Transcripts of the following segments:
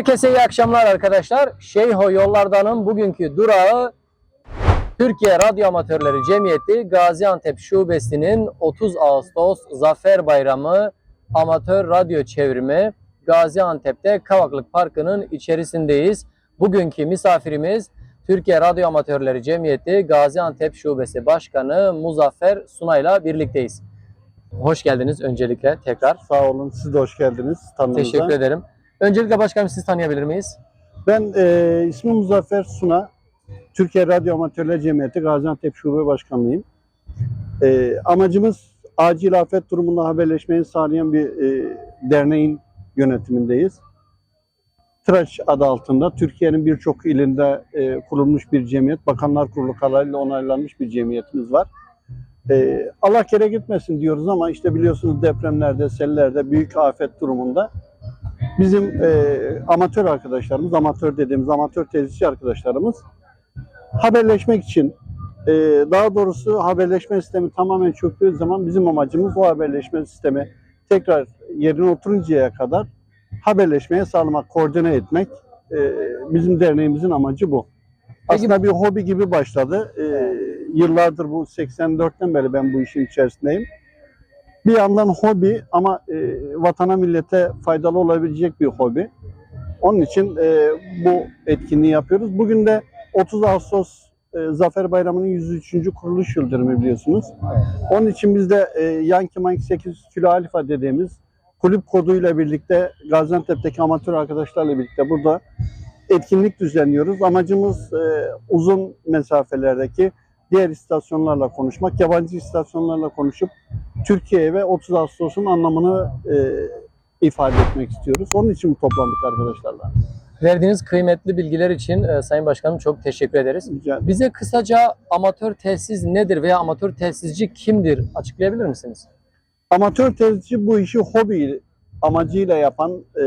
Herkese iyi akşamlar arkadaşlar. Şeyho Yollardan'ın bugünkü durağı Türkiye Radyo Amatörleri Cemiyeti Gaziantep Şubesi'nin 30 Ağustos Zafer Bayramı Amatör Radyo Çevrimi Gaziantep'te Kavaklık Parkı'nın içerisindeyiz. Bugünkü misafirimiz Türkiye Radyo Amatörleri Cemiyeti Gaziantep Şubesi Başkanı Muzaffer Sunay'la birlikteyiz. Hoş geldiniz öncelikle tekrar. Sağ olun. Siz de hoş geldiniz tanımıza. Teşekkür ederim. Öncelikle başkanım sizi tanıyabilir miyiz? Ben e, ismim Muzaffer Suna. Türkiye Radyo Amatörler Cemiyeti Gaziantep Şube Başkanlığıyım. E, amacımız acil afet durumunda haberleşmeyi sağlayan bir e, derneğin yönetimindeyiz. Tıraş adı altında Türkiye'nin birçok ilinde e, kurulmuş bir cemiyet. Bakanlar Kurulu kararıyla onaylanmış bir cemiyetimiz var. E, Allah kere gitmesin diyoruz ama işte biliyorsunuz depremlerde, sellerde, büyük afet durumunda bizim e, amatör arkadaşlarımız, amatör dediğimiz amatör tesisçi arkadaşlarımız haberleşmek için e, daha doğrusu haberleşme sistemi tamamen çöktüğü zaman bizim amacımız o haberleşme sistemi tekrar yerine oturuncaya kadar haberleşmeye sağlamak, koordine etmek e, bizim derneğimizin amacı bu. Aslında bir hobi gibi başladı. E, yıllardır bu 84'ten beri ben bu işin içerisindeyim. Bir yandan hobi ama e, vatana millete faydalı olabilecek bir hobi. Onun için e, bu etkinliği yapıyoruz. Bugün de 30 Ağustos e, Zafer Bayramı'nın 103. kuruluş yıl dönümü biliyorsunuz. Onun için biz de e, Yankee Mike 800 kilo alfa dediğimiz kulüp koduyla birlikte Gaziantep'teki amatör arkadaşlarla birlikte burada etkinlik düzenliyoruz. Amacımız e, uzun mesafelerdeki diğer istasyonlarla konuşmak, yabancı istasyonlarla konuşup Türkiye'ye ve 30 Ağustos'un anlamını e, ifade etmek istiyoruz. Onun için toplandık arkadaşlarla. Verdiğiniz kıymetli bilgiler için e, Sayın Başkanım çok teşekkür ederiz. Rica. Bize kısaca amatör telsiz nedir veya amatör telsizci kimdir açıklayabilir misiniz? Amatör tesisçi bu işi hobi amacıyla yapan e,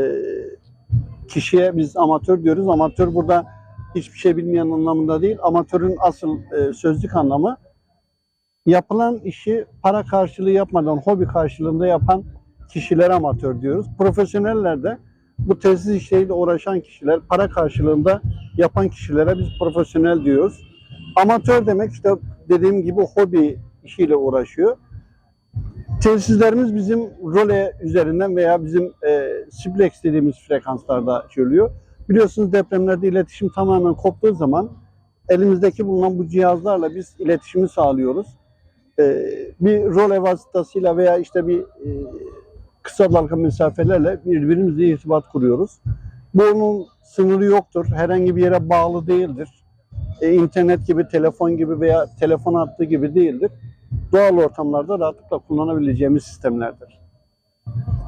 kişiye biz amatör diyoruz. Amatör burada hiçbir şey bilmeyen anlamında değil. Amatörün asıl e, sözlük anlamı yapılan işi para karşılığı yapmadan hobi karşılığında yapan kişilere amatör diyoruz. Profesyoneller de bu tesis işleriyle uğraşan kişiler, para karşılığında yapan kişilere biz profesyonel diyoruz. Amatör demek işte dediğim gibi hobi işiyle uğraşıyor. Tesislerimiz bizim role üzerinden veya bizim e, simplex dediğimiz frekanslarda çözülüyor. Biliyorsunuz depremlerde iletişim tamamen koptuğu zaman elimizdeki bulunan bu cihazlarla biz iletişimi sağlıyoruz. E, bir role vasıtasıyla veya işte bir e, kısa dalga mesafelerle birbirimizle irtibat kuruyoruz. Bunun sınırı yoktur. Herhangi bir yere bağlı değildir. E, internet gibi, telefon gibi veya telefon hattı gibi değildir doğal ortamlarda rahatlıkla kullanabileceğimiz sistemlerdir.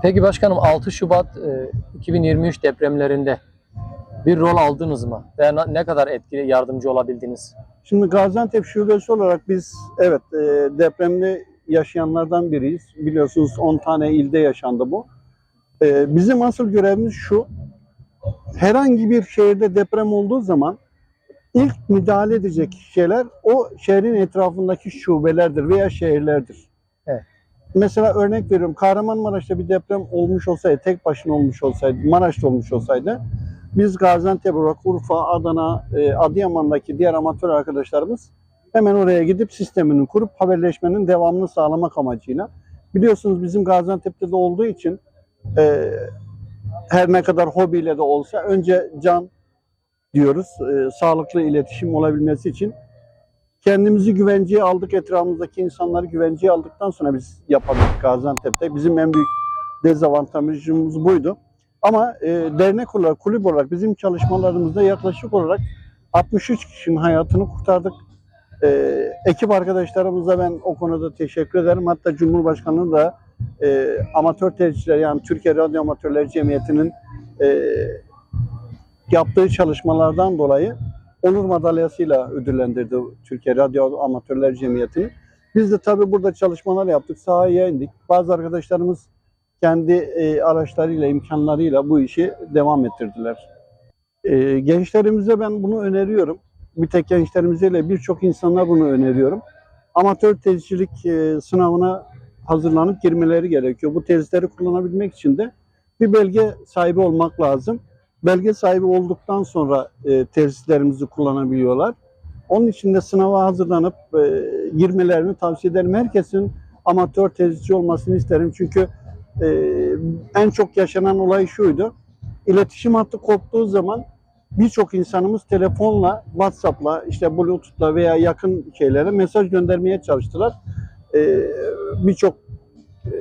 Peki başkanım 6 Şubat e, 2023 depremlerinde bir rol aldınız mı? Na- ne kadar etkili yardımcı olabildiniz? Şimdi Gaziantep Şubesi olarak biz evet e, yaşayanlardan biriyiz. Biliyorsunuz 10 tane ilde yaşandı bu. E, bizim asıl görevimiz şu. Herhangi bir şehirde deprem olduğu zaman ilk müdahale edecek şeyler o şehrin etrafındaki şubelerdir veya şehirlerdir. Evet. Mesela örnek veriyorum Kahramanmaraş'ta bir deprem olmuş olsaydı, tek başına olmuş olsaydı, Maraş'ta olmuş olsaydı biz Gaziantep olarak Urfa, Adana, e, Adıyaman'daki diğer amatör arkadaşlarımız hemen oraya gidip sistemini kurup haberleşmenin devamını sağlamak amacıyla. Biliyorsunuz bizim Gaziantep'te de olduğu için e, her ne kadar hobiyle de olsa önce can diyoruz. E, sağlıklı iletişim olabilmesi için kendimizi güvenceye aldık, etrafımızdaki insanları güvenceye aldıktan sonra biz yapabildik Gaziantep'te. Bizim en büyük dezavantajımız buydu. Ama e, dernek olarak, kulüp olarak bizim çalışmalarımızda yaklaşık olarak 63 kişinin hayatını kurtardık. E, ekip arkadaşlarımıza ben o konuda teşekkür ederim. Hatta Cumhurbaşkanı da e, amatör tercihler yani Türkiye Radyo Amatörler Cemiyeti'nin e, yaptığı çalışmalardan dolayı onur madalyasıyla ödüllendirdi Türkiye Radyo Amatörler Cemiyeti'ni. Biz de tabii burada çalışmalar yaptık, sahaya indik. Bazı arkadaşlarımız kendi e, araçlarıyla, imkanlarıyla bu işi devam ettirdiler. E, gençlerimize ben bunu öneriyorum. Bir tek gençlerimize ile birçok insanlar bunu öneriyorum. Amatör tezcilik e, sınavına hazırlanıp girmeleri gerekiyor. Bu tezleri kullanabilmek için de bir belge sahibi olmak lazım belge sahibi olduktan sonra e, tesislerimizi kullanabiliyorlar. Onun için de sınava hazırlanıp girmelerini tavsiye ederim. Herkesin amatör tesisçi olmasını isterim. Çünkü e, en çok yaşanan olay şuydu. İletişim hattı koptuğu zaman birçok insanımız telefonla, WhatsApp'la, işte Bluetooth'la veya yakın şeylere mesaj göndermeye çalıştılar. E, birçok e,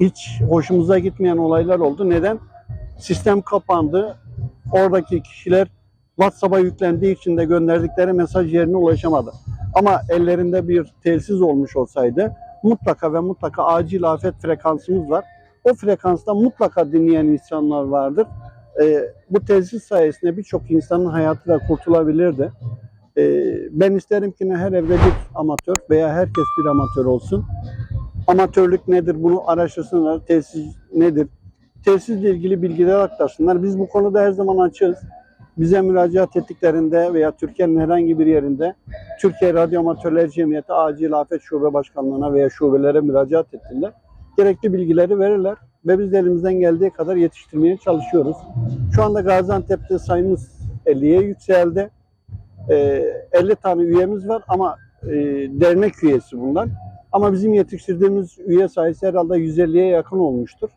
hiç hoşumuza gitmeyen olaylar oldu. Neden? Sistem kapandı. Oradaki kişiler WhatsApp'a yüklendiği için de gönderdikleri mesaj yerine ulaşamadı. Ama ellerinde bir telsiz olmuş olsaydı mutlaka ve mutlaka acil afet frekansımız var. O frekansta mutlaka dinleyen insanlar vardır. Ee, bu telsiz sayesinde birçok insanın hayatı da kurtulabilirdi. Ee, ben isterim ki her evde bir amatör veya herkes bir amatör olsun. Amatörlük nedir bunu araştırsınlar. Telsiz nedir? Telsizle ilgili bilgiler aktarsınlar. Biz bu konuda her zaman açığız. Bize müracaat ettiklerinde veya Türkiye'nin herhangi bir yerinde Türkiye Radyo Amatörler Cemiyeti Acil Afet Şube Başkanlığı'na veya şubelere müracaat ettiler. Gerekli bilgileri verirler ve biz de elimizden geldiği kadar yetiştirmeye çalışıyoruz. Şu anda Gaziantep'te sayımız 50'ye yükseldi. Ee, 50 tane üyemiz var ama e, dernek üyesi bunlar. Ama bizim yetiştirdiğimiz üye sayısı herhalde 150'ye yakın olmuştur.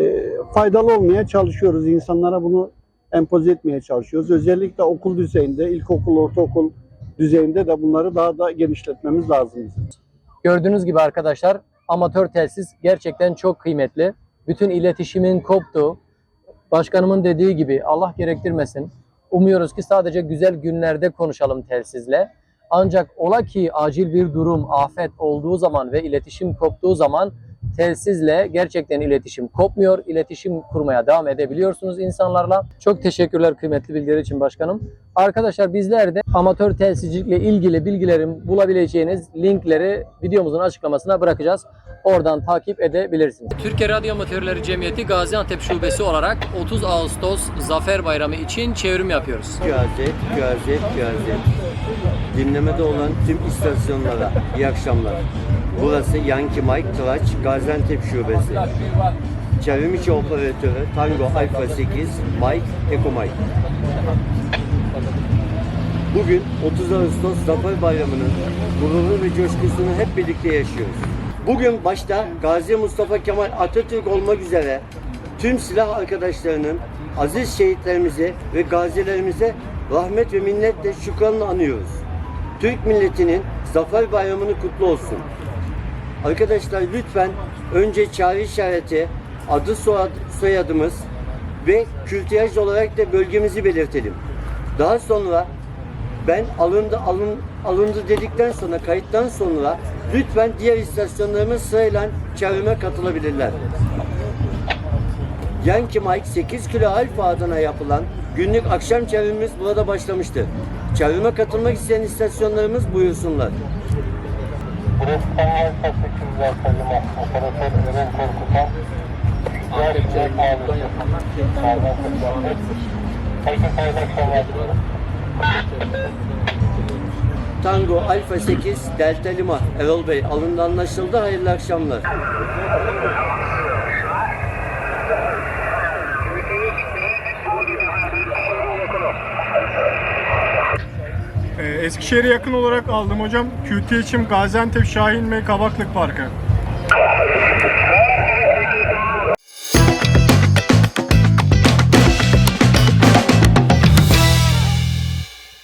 Ee, faydalı olmaya çalışıyoruz. İnsanlara bunu empoze etmeye çalışıyoruz. Özellikle okul düzeyinde, ilkokul, ortaokul düzeyinde de bunları daha da genişletmemiz lazım. Gördüğünüz gibi arkadaşlar amatör telsiz gerçekten çok kıymetli. Bütün iletişimin koptuğu, başkanımın dediği gibi Allah gerektirmesin. Umuyoruz ki sadece güzel günlerde konuşalım telsizle. Ancak ola ki acil bir durum, afet olduğu zaman ve iletişim koptuğu zaman telsizle gerçekten iletişim kopmuyor. İletişim kurmaya devam edebiliyorsunuz insanlarla. Çok teşekkürler kıymetli bilgiler için başkanım. Arkadaşlar bizler de amatör telsizcilikle ilgili bilgilerin bulabileceğiniz linkleri videomuzun açıklamasına bırakacağız. Oradan takip edebilirsiniz. Türkiye Radyo Amatörleri Cemiyeti Gaziantep Şubesi olarak 30 Ağustos Zafer Bayramı için çevrim yapıyoruz. Gazet, gazet, gazet. Dinlemede olan tüm istasyonlara iyi akşamlar. Burası Yankee Mike Tıraç Gaziantep Şubesi. Çevrim içi operatörü Tango Alfa 8 Mike Eko Mike. Bugün 30 Ağustos Zafer Bayramı'nın gururu ve coşkusunu hep birlikte yaşıyoruz. Bugün başta Gazi Mustafa Kemal Atatürk olmak üzere tüm silah arkadaşlarının aziz şehitlerimize ve gazilerimize rahmet ve minnetle şükranla anıyoruz. Türk milletinin Zafer Bayramı'nı kutlu olsun. Arkadaşlar lütfen önce çağrı işareti, adı soyad, soyadımız ve kültiyaj olarak da bölgemizi belirtelim. Daha sonra ben alındı alın, alındı dedikten sonra kayıttan sonra lütfen diğer istasyonlarımız sırayla çevrime katılabilirler. Yankee Mike 8 kilo alfa adına yapılan günlük akşam çevrimimiz burada başlamıştır. Çevrime katılmak isteyen istasyonlarımız buyursunlar. Burası Kanal Fasikimler Kalima. Operatör Eren Korkutan. Seçenler. Herkese hayırlı akşamlar diliyorum. Tango Alfa 8 Delta Lima Erol Bey alındı anlaşıldı hayırlı akşamlar. Eskişehir'e yakın olarak aldım hocam. QTH'im Gaziantep Şahin ve Kavaklık Parkı.